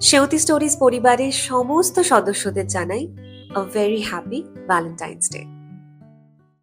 Seuti stories পরিবারের সমস্ত সদস্যদের জানাই a very happy Valentine's Day